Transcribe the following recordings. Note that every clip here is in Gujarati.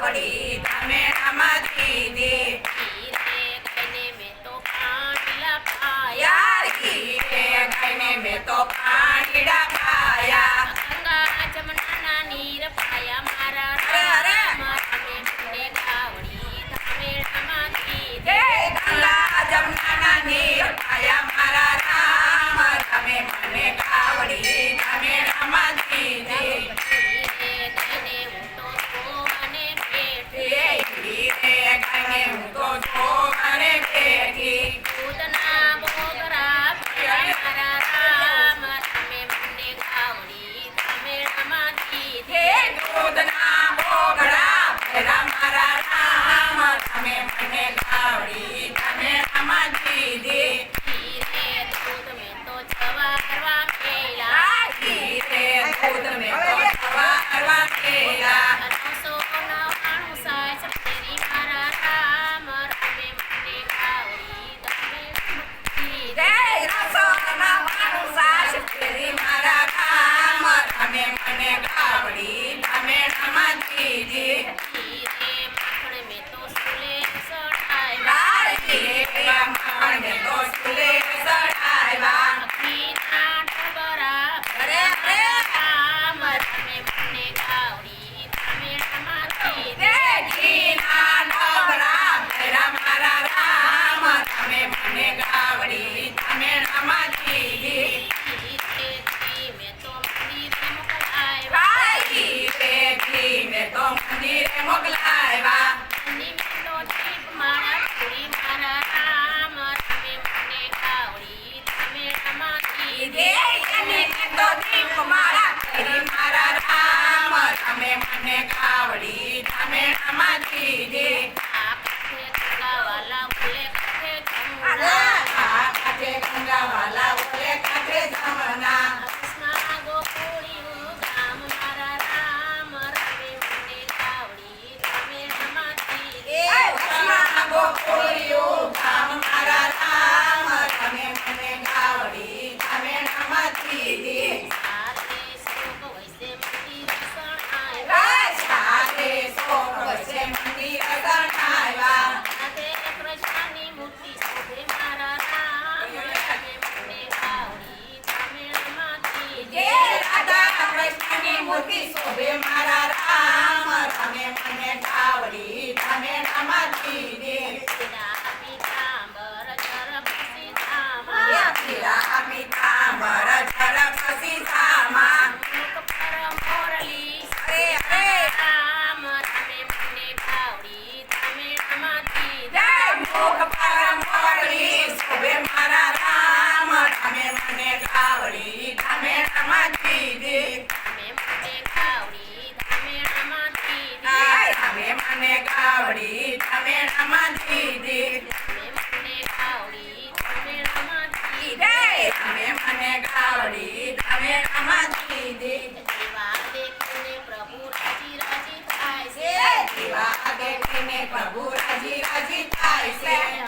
આવડી તમે રમતી คะแนน મારા હરી મારા રામ તમે મને કાવડી ધામેણામાંથી થઈને પ્રભુ રાજી રાજી થાય છે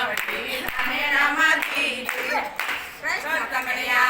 ಶ್ರೀರಾಮಟಿ ರಮೇಣ ಮತಿ ಪ್ರಶ್ನ ಕಮಲಯಾ